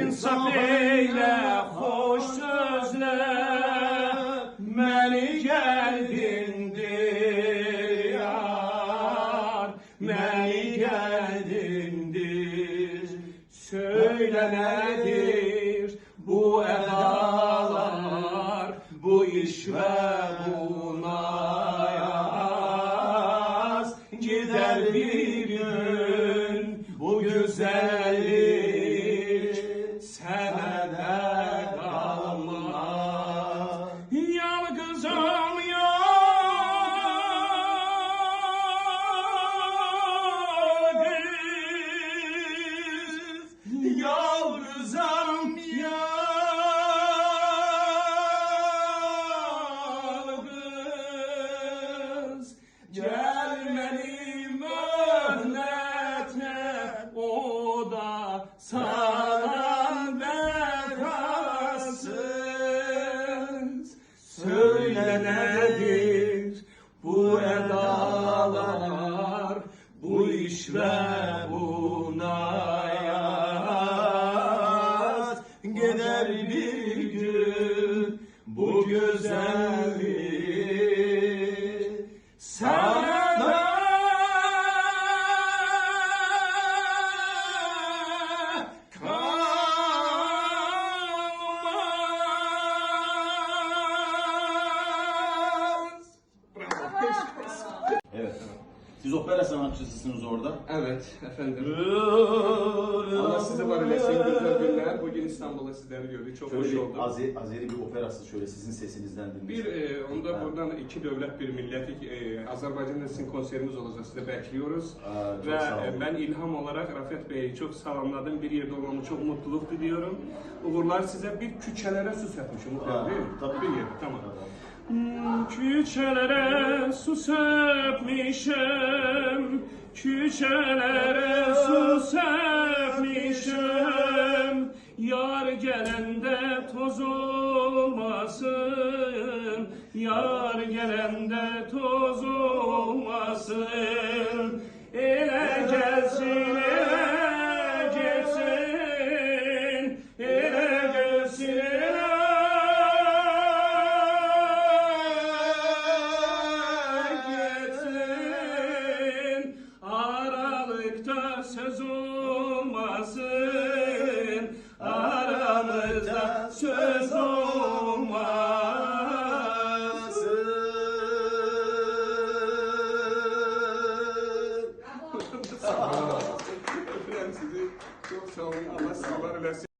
İnsaf eyle hoş sözle. Meni geldindir yar Meni geldindir Söyle nedir bu edalar Bu iş ve buna yaz Gider bir Gelmeli mühnete o da sana Söyle bu edalar Bu iş ve buna yaz. Gider bir gün bu güzellik Sana Siz opera sanatçısısınız orada. Evet efendim. Allah sizi var eylesin güzel günler. Bugün İstanbul'da sizleri gördük. Çok Şöyle hoş bir olduk. Azeri, Azeri bir operası şöyle sizin sesinizden Bir dinleyelim. e, onda buradan iki devlet bir millet, e, Azerbaycan'da sizin konseriniz olacak. Sizi bekliyoruz. Aa, çok Ve sağ olun. e, ben ilham olarak Rafet Bey'i çok selamladım. Bir yerde olmamı çok mutluluk diliyorum. Uğurlar size bir küçelere süs etmişim. Aa, değil mi? tabii. Bir yer, tamam. Hmm, Küçelere su serpmişim, küçelere su serpmişim. Yar gelende toz olmasın, yar gelende toz olmasın. Söz olmasın, aramızda söz olmasın. Sağ olun. Sağ olun. Allah sağlar versin.